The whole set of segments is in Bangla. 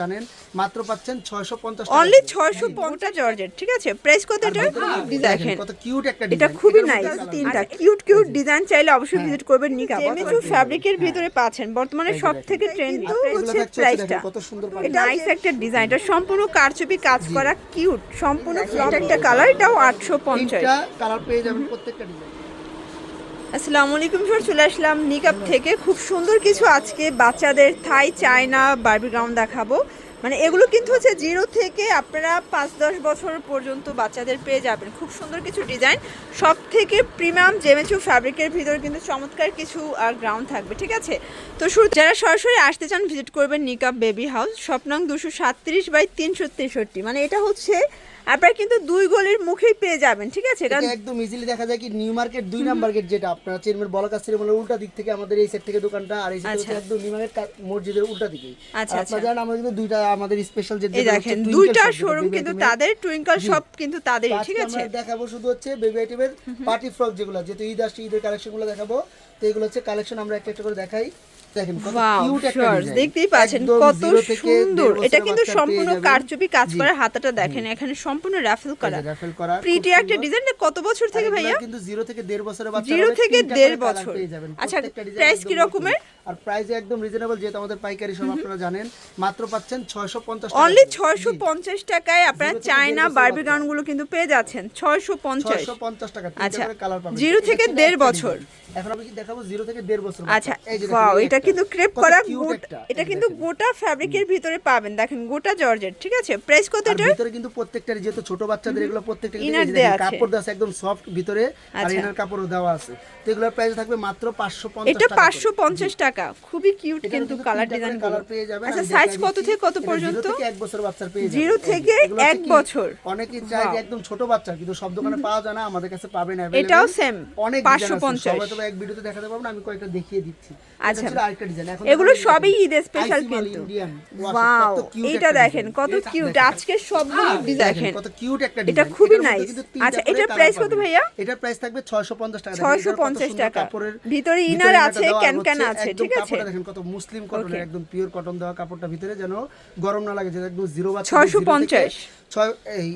জানেন মাত্র পাচ্ছেন ছয়শো পঞ্চাশ অনলি ছয়শো পঞ্চাশ জর্জেট ঠিক আছে? প্রাইস কত এটা দেখেন কত কিউট একটা এটা খুবই নাইস তিনটা কিউট কিউট ডিজাইন চাইলে অবশ্যই ভিজিট করবেন নিকা। জেমিচু ফ্যাব্রিকের ভিতরে পাচ্ছেন। বর্তমানে সব থেকে ট্রেন্ডি হচ্ছে প্রাইসটা কত সুন্দর এটা নাইস একটা ডিজাইন এটা সম্পূর্ণ কারচুপি কাজ করা কিউট সম্পূর্ণ ফ্লট একটা কালার এটাও আটশো পঞ্চাশ। তিনটা কালার পেয়ে যাবেন প্রত্যেকটা ডিজাইন আসসালামু আলাইকুম স্যার চলে আসলাম নিকাপ থেকে। খুব সুন্দর কিছু আজকে বাচ্চাদের থাই, চায়না বারবি গ্রাউন্ড দেখাবো। মানে এগুলো কিন্তু হচ্ছে জিরো থেকে আপনারা পাঁচ, দশ বছর পর্যন্ত বাচ্চাদের পেয়ে যাবেন। খুব সুন্দর কিছু ডিজাইন। সব থেকে প্রিমিয়াম জেমেচু ফ্যাব্রিকের ভিতরে কিন্তু চমৎকার কিছু আর গ্রাউন্ড থাকবে, ঠিক আছে? তো যারা সরাসরি আসতে চান, ভিজিট করবেন নিকাপ বেবি হাউস, স্বপ্নং দুশো সাতত্রিশ বাই তিনশো তেষট্টি। মানে এটা হচ্ছে আপনারা কিন্তু দুই গলির মুখেই পেয়ে যাবেন ঠিক আছে? কারণ একদম ইজিলি দেখা যায় কি নিউ মার্কেট দুই নাম্বার গেট যেটা আপনারা চেনমের বলকার সিনেমার উল্টা দিক থেকে আমাদের এই সেট থেকে দোকানটা আর এই সেট আচ্ছা। একদম নিউ মার্কেট মসজিদের উল্টা দিকেই। আচ্ছা, আপনারা আচ্ছা। জানেন আমরা কিন্তু দুইটা আমাদের স্পেশাল যে দেখেন দুইটা শোরুম কিন্তু তাদের টুইঙ্কল শপ কিন্তু তাদেরই ঠিক আছে আমরা দেখাবো শুধু হচ্ছে বেবি আইটেমের পার্টি ফ্রক যেগুলো যেহেতু ঈদ আসছে ঈদের কালেকশনগুলো দেখাবো। তো এগুলো হচ্ছে কালেকশন আমরা একটা একটা করে দেখাই। দেখেন কত কিউট একটা ডিজাইন দেখতেই পাচ্ছেন কত সুন্দর। এটা কিন্তু সম্পূর্ণ কারচুপি কাজ। করা হাতাটা দেখেন এখানে সম্পূর্ণ রাফেল করা। এই করা, প্রিটি একটা। ডিজাইন কত বছর থেকে ভাইয়া? কিন্তু থেকে দেড় বছরের বাচ্চা থেকে বছর। আচ্ছা, প্রাইস কি রকমের? আর প্রাইস একদম রিজনেবল যেহেতু আমাদের পাইকারি সব আপনারা জানেন মাত্র পাচ্ছেন 650 টাকা অনলি করে। ছয়শো জি, পঞ্চাশ টাকায় আপনারা চায়না বারবি বাচ্চা। গুলো কিন্তু পেয়ে যাচ্ছেন ছয়শো পঞ্চাশ 650 টাকা আচ্ছা, কালার পাবেন জিরো থেকে দেড় বছর। এখন আমি কি দেখাবো জিরো থেকে দেড় বছর আচ্ছা ওয়াও এটা কিন্তু ক্রেপ করা। এটা কিন্তু গোটা ফ্যাব্রিকের ভিতরে পাবেন দেখেন গোটা জর্জেট ঠিক আছে প্রাইস কত এটা ভিতরে কিন্তু প্রত্যেকটা যেহেতু ছোট বাচ্চাদের এগুলো প্রত্যেকটা। কাপড় দেওয়া আছে একদম সফট ভিতরে আর আচ্ছা। ইনার কাপড়ও দেওয়া আছে তো এগুলোর প্রাইস থাকবে মাত্র 550 এটা টাকা করে। পাঁচশো পঞ্চাশ টাকা। খুবই কিউট কিন্তু কালার ডিজাইন কালার পেয়ে যাবেন আচ্ছা সাইজ কত থেকে কত পর্যন্ত? এক বছর বাচ্চার পেয়ে যাবেন জিরো থেকে এক বছর। অনেকেই চায় একদম ছোট বাচ্চা কিন্তু সব দোকানে পাওয়া যায় না আমাদের কাছে পাবেন। এটাও same, অনেক 550 সবাই তো এক ভিডিওতে দেখাতে পারব না আমি কয়েকটা দেখিয়ে দিচ্ছি। আচ্ছা। আরেকটা ডিজাইন এখন এগুলো সবই ঈদের স্পেশাল কিন্তু। ওয়াও একটা দেখেন কত কিউট। আজকে সবগুলো দেখেন কত কিউট একটা এটা খুবই তিনটা আচ্ছা, এটার colour কত ভাইয়া? এটার প্রাইস থাকবে 650 টাকা। দেখেন, ছয়শো এটার কত পঞ্চাশ সুন্দর টাকা। কাপড়ের ভিতরে টা আছে, ক্যান ক্যান আছে, একদম কাপড়টা দেখেন কত মুসলিম কটনের একদম পিওর কটন দেওয়া কাপড়টা ভিতরে যেন গরম না লাগে যেটা একদম জিরো বাচ্চা 650 ছয় এই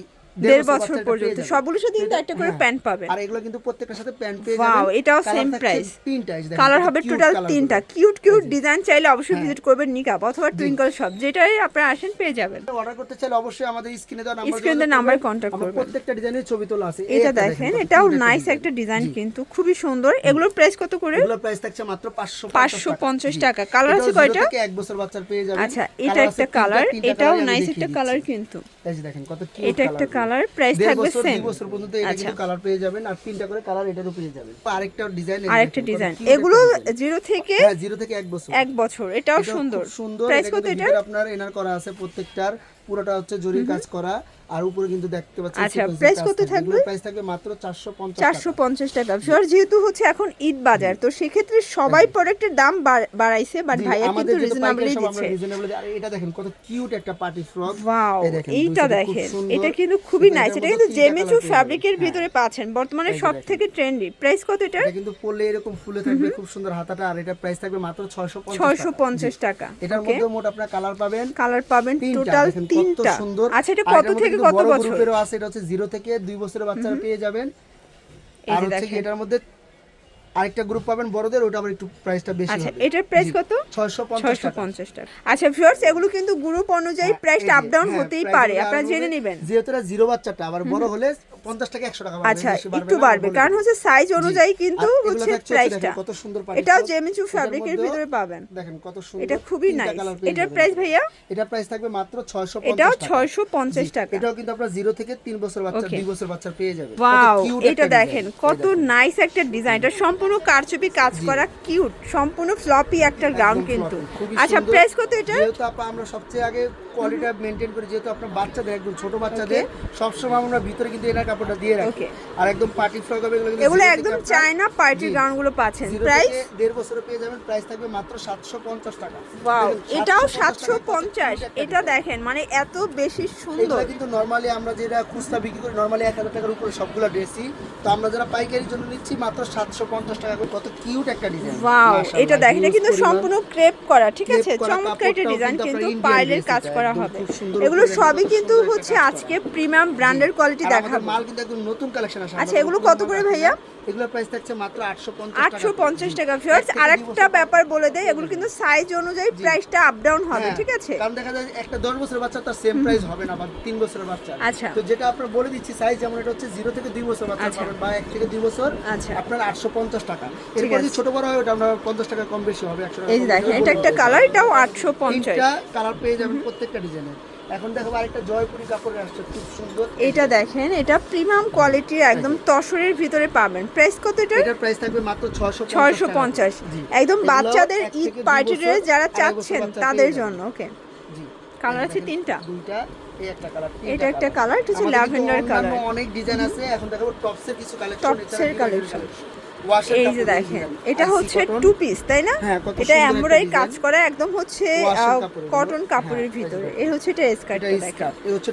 দেড় বছর পর্যন্ত। সবগুলোর সাথে কিন্তু একটা করে হ্যাঁ। প্যান্ট পাবেন আর এগুলো কিন্তু প্রত্যেকটার সাথে প্যান্ট পেয়ে যাবেন। এটাও Colour same থাকছে price। তিনটা কালার হবে টোটাল তিনটা। কিউট কিউট ডিজাইন চাইলে অবশ্যই হ্যাঁ। ভিজিট করবেন নিকাপ অথবা টুইঙ্কল শপ যেটাই আপনারা আসেন পেয়ে যাবেন। অর্ডার করতে চাইলে অবশ্যই আমাদের স্ক্রিনে দেওয়া নাম্বার এ number contact আমরা করবেন। প্রত্যেকটা ডিজাইনের ছবি তোলা আছে। এটা দেখেন এটাও নাইস একটা ডিজাইন কিন্তু খুবই সুন্দর। এগুলোর প্রাইস কত করে? এগুলোর প্রাইস থাকছে মাত্র 550 550 টাকা। কালার আছে কয়টা? থেকে এক বছর বাচ্চার পেয়ে যাবেন। আচ্ছা এটা একটা কালার এটাও নাইস একটা কালার কিন্তু। এই দেখেন কত cute এটা একটা কালার প্রাইস থাকবে সেম বছর পর্যন্ত এটা আচ্ছা। কিন্তু কালার পেয়ে যাবেন আর তিনটা করে কালার এটারও পেয়ে যাবেন আরেকটা ডিজাইন আরেকটা ডিজাইন এগুলো জিরো থেকে হ্যাঁ জিরো থেকে এক বছর। এক বছর। এটাও সুন্দর। সুন্দর। প্রাইস কত এটা আপনার এনার করা আছে প্রত্যেকটার পুরোটা হচ্ছে জরির কাজ করা আর উপরে কিন্তু দেখতে পাচ্ছেন আচ্ছা, কাজ কত থাকবে? প্রাইস থাকবে মাত্র 450 টাকা। পঞ্চাশ টাকা। শিওর যেহেতু হচ্ছে এখন ঈদ বাজার তো সেক্ষেত্রে সবাই প্রোডাক্টের দাম বাড়াইছে বাট ভাইয়া কিন্তু আমরা দিচ্ছে। reasonable আর এটা দেখেন কত কিউট একটা পার্টি ফ্রক ওয়াও এইটা দেখেন এটা কিন্তু খুবই নাইস এটা কিন্তু জেমিচু ফ্যাব্রিকের ভিতরে পাচ্ছেন বর্তমানে এই যে সব থেকে ট্রেন্ডি প্রাইস কত এটা এটা কিন্তু পরলে এরকম ফুলে থাকবে খুব সুন্দর হাতাটা আর এটা প্রাইস থাকবে মাত্র 650 ছয়শো টাকা। পঞ্চাশ টাকা এটার মধ্যে মোট আপনার কালার পাবেন কালার পাবেন টোটাল তিনটা। সুন্দর। আচ্ছা এটা কত থেকে কত বছর? আছে এটা হচ্ছে জিরো থেকে দুই বছরের বাচ্চারা পেয়ে যাবেন। আর হচ্ছে এটার মধ্যে আরেকটা গ্রুপ পাবেন বড়দের ওটা আবার একটু প্রাইসটা বেশি আচ্ছা এটার প্রাইস কত? 650 টাকা। আচ্ছা ভিউয়ার্স এগুলো কিন্তু গ্রুপ অনুযায়ী প্রাইস এই যে, আপ ডাউন হতেই পারে। আপনারা জেনে নেবেন। যেহেতু এটা জিরো বাচ্চাটা আবার বড় হলে 50 টাকা 100 টাকা বাড়বে আচ্ছা একটু বাড়বে। কারণ হচ্ছে সাইজ অনুযায়ী কিন্তু হচ্ছে প্রাইসটা কত সুন্দর পাটি। এটাও। জেমিচু ফ্যাব্রিকের ভিতরে পাবেন। দেখেন কত সুন্দর। এটা খুবই নাইস এটার প্রাইস ভাইয়া? এটা প্রাইস থাকবে মাত্র 650 এটাও টাকা। ছয়শো পঞ্চাশ জি, টাকা। এটাও কিন্তু আপনার জিরো থেকে তিন বছর বাচ্চা Okay. দুই বছর বাচ্চা পেয়ে যাবে। ওয়াও এটা দেখেন কত নাইস একটা ডিজাইন এটা সম্পূর্ণ কারচুপি কাজ করা কিউট সম্পূর্ণ ফ্লপি একটা গ্রাউন্ড কিন্তু। আচ্ছা। প্রাইস কত এটা যেহেতু আপা আমরা সবচেয়ে আগে কোয়ালিটিটা মেনটেন করি যেহেতু আপনার বাচ্চাদের একদম ছোট বাচ্চাদের সবসময় আমরা ভিতরে কিন্তু এনার কাপড়টা দিয়ে রাখি. আর একদম পার্টি ফ্রক হবে এগুলো এগুলো একদম চায়না পার্টি গ্রাউন্ডগুলো পাচ্ছেন। প্রাইস দেড় বছরে পেয়ে যাবেন প্রাইস থাকবে মাত্র 750 টাকা। ওয়াও এটাও 750 সাতশো পঞ্চাশ এটা দেখেন মানে এত বেশি সুন্দর। এগুলো কিন্তু নরমালি আমরা যেটা খুচরা বিক্রি করি নরমালি এক হাজার টাকার উপরে সবগুলো ড্রেসই তো আমরা যারা পাইকারির জন্য নিচ্ছি মাত্র সাতশো পঞ্চাশ পঞ্চাশ টাকা করে কত কিউট একটা ডিজাইন ওয়াও এটা দেখেন এটা কিন্তু সম্পূর্ণ ক্রেপ করা ঠিক আছে? চমৎকার একটা ডিজাইন কিন্তু কাজ করা হবে। এগুলো সবই কিন্তু হচ্ছে আজকে প্রিমিয়াম ব্র্যান্ডের কোয়ালিটি দেখাবো। মাল কিন্তু একদম নতুন কালেকশন আসে আচ্ছা, এগুলো কত করে ভাইয়া? এগুলোর প্রাইস থাকছে মাত্র 850 টাকা আটশো পঞ্চাশ টাকা। ফিয়ার্স এক থেকে আর দুই একটা বছর ব্যাপার বলে দেয় এগুলো কিন্তু সাইজ অনুযায়ী প্রাইসটা আপ ডাউন হবে হ্যাঁ, ঠিক আছে? কারণ দেখা যায় একটা 10 বছরের বাচ্চা তার সেম প্রাইস হবে না বা 3 বছরের বাচ্চা। আচ্ছা। তো যেটা আপনারা বলে দিচ্ছি সাইজ যেমন এটা হচ্ছে 0 থেকে 2 বছর বাচ্চা আচ্ছা। পাবেন বা 1 থেকে 2 বছর। আচ্ছা। আপনার 850 টাকা। এরপর যদি। ছোট বড় হয় ওটা আমরা 50 টাকা কম বেশি হবে 100 টাকা এই দেখেন এটা একটা কালার এটাও আটশো পঞ্চাশ। কালার পেয়ে যাবেন প্রত্যেকটা ডিজাইনের এখন দেখো আরেকটা জয়পুরি কাপড়ের আসছে খুব সুন্দর। এটা দেখেন এটা প্রিমিয়াম কোয়ালিটির একদম তসরের ভিতরে পাবেন। প্রাইস কত এটা এটার প্রাইস থাকবে মাত্র 650 একদম বাচ্চাদের ঈদ পার্টি ড্রেস যারা চাচ্ছেন তাদের জন্য ওকে। জি। কালার আছে তিনটা? দুইটা এই একটা কালার এটা একটা কালার এটা হচ্ছে ল্যাভেন্ডার কালার অনেক ডিজাইন আছে এখন দেখাবো টপস এর কিছু কালেকশন collection। ওয়াশের এই যে দেখেন এটা হচ্ছে টু পিস তাই না? হ্যাঁ, এটা এমব্রয়ডারি কাজ করা একদম হচ্ছে কটন কাপড়ের হ্যাঁ, ভিতরে। এই হচ্ছে এটা স্কার্ট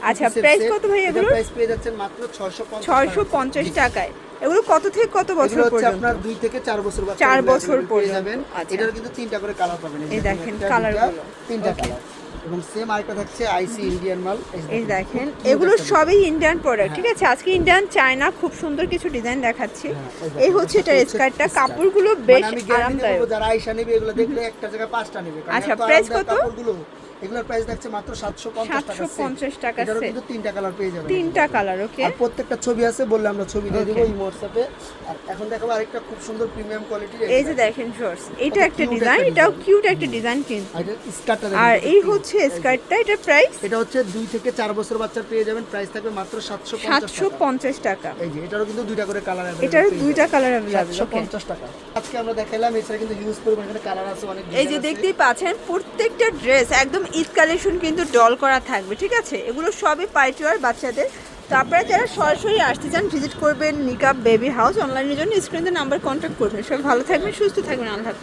আচ্ছা প্রাইস কত ভাই এগুলো প্রাইস পেয়ে যাচ্ছেন মাত্র 650 ছয়শো পঞ্চাশ টাকায়। এগুলো কত থেকে কত বছর পর্যন্ত? আপনার দুই থেকে চার বছর বাচ্চা চার এগুলো বছর পর্যন্ত। যাবেন। আচ্ছা। এটার কিন্তু তিনটা করে কালার পাবেন। এই দেখেন একটা, colour দুইটা, গুলো। তিনটা কালার এবং সেম আরেকটা থাকছে আইসি ইন্ডিয়ান মাল এই দেখেন এগুলো সবই ইন্ডিয়ান প্রোডাক্ট ঠিক আছে? আজকে ইন্ডিয়ান চায়না খুব সুন্দর কিছু ডিজাইন দেখাচ্ছি। হ্যাঁ, এই হচ্ছে এটা স্কার্টটা কাপড়গুলো মানে বেশ আরামদায়ক। যারা আইসা নেবে এগুলো দেখলে একটা জায়গায় পাঁচটা নেবে। আচ্ছা, প্রাইস কত? কাপড়গুলো এগুলোর প্রাইস থাকছে মাত্র 750 টাকা 750 টাকা এটারও কিন্তু তিনটা কালার পেয়ে যাবেন। তিনটা কালার ওকে আর প্রত্যেকটা ছবি আছে বললে আমরা ছবি দিয়ে দিব. এই হোয়াটসঅ্যাপে আর এখন দেখাবো আরেকটা খুব সুন্দর প্রিমিয়াম কোয়ালিটির এই যে দেখেন শর্টস এটা একটা ডিজাইন এটাও কিউট একটা ডিজাইন কিন্তু। আর স্কার্টটা আর এই হচ্ছে স্কার্টটা এটা প্রাইস এটা হচ্ছে দুই থেকে চার বছর বাচ্চা পেয়ে যাবেন প্রাইস থাকবে মাত্র সাতশো সাতশো পঞ্চাশ টাকা। এই যে এটারও কিন্তু দুইটা করে কালার এটার দুইটা কালার সাতশো পঞ্চাশ টাকা। আজকে আমরা দেখাইলাম এছাড়া কিন্তু ইউজ করব এখানে কালার আছে অনেক এই যে দেখতেই পাচ্ছেন প্রত্যেকটা ড্রেস একদম ঈদ কালেকশন কিন্তু ডল করা থাকবে, ঠিক আছে? এগুলো সবই পার্টি ওয়ার বাচ্চাদের। তো আপনারা যারা সরাসরি আসতে চান, ভিজিট করবেন নিকাপ বেবি হাউস। অনলাইনের জন্য স্ক্রিনে নাম্বার কন্ট্যাক্ট করবেন। সবাই ভালো থাকবেন, সুস্থ থাকবেন, আল্লাহ।